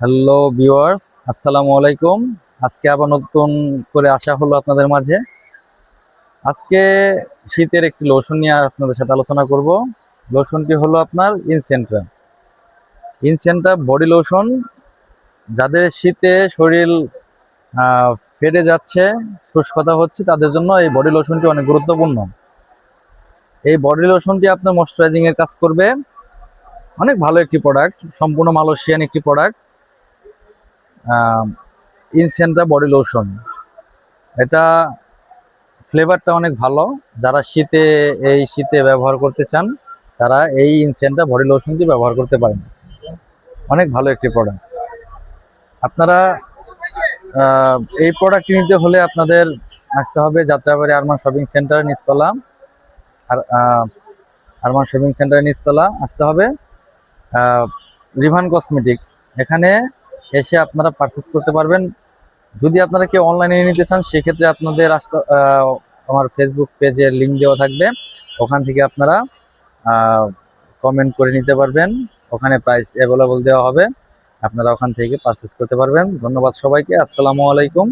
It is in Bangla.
হ্যালো ভিউয়ার্স, আসসালামু আলাইকুম। আজকে আবার নতুন করে আসা হলো আপনাদের মাঝে। আজকে শীতের একটি লোশন নিয়ে আপনাদের সাথে আলোচনা করব। লোশনটি হলো আপনার ইনসেন্ট্রা ইনসেন্ট্রা বডি লোশন যাদের শীতে শরীর ফেটে যাচ্ছে শুষ্কতা হচ্ছে, তাদের জন্য এই বডি লোশনটি অনেক গুরুত্বপূর্ণ। এই বডি লোশনটি আপনার ময়শ্চারাইজিং এর কাজ করবে। অনেক ভালো একটি প্রোডাক্ট সম্পূর্ণ মালয়েশিয়ান একটি প্রোডাক্ট ইনসেন্ট্রা বডি লোশন এটা ফ্লেভারটা অনেক ভালো। যারা শীতে, এই শীতে ব্যবহার করতে চান, তারা এই ইনসেন্ট্রা বডি লোশনটি ব্যবহার করতে পারেন। অনেক ভালো একটি প্রোডাক্ট আপনারা এই প্রোডাক্ট নিতে হলে আপনাদের আসতে হবে যাত্রাবাড়ি আরমান শপিং সেন্টার নিচতলা। আর আরমান শপিং সেন্টার নিচতলা আসতে হবে। রিভান কসমেটিক্স এখানে এসে আপনারা পারচেস করতে পারবেন। যদি আপনারা কেউ অনলাইনে নিতে চান, সেক্ষেত্রে আপনাদের আমার ফেসবুক পেজের লিঙ্ক দেওয়া থাকবে। ওখান থেকে আপনারা কমেন্ট করে নিতে পারবেন। ওখানে প্রাইস অ্যাভেলেবল দেওয়া হবে। আপনারা ওখান থেকে পারচেস করতে পারবেন। ধন্যবাদ সবাইকে। আসসালামু আলাইকুম।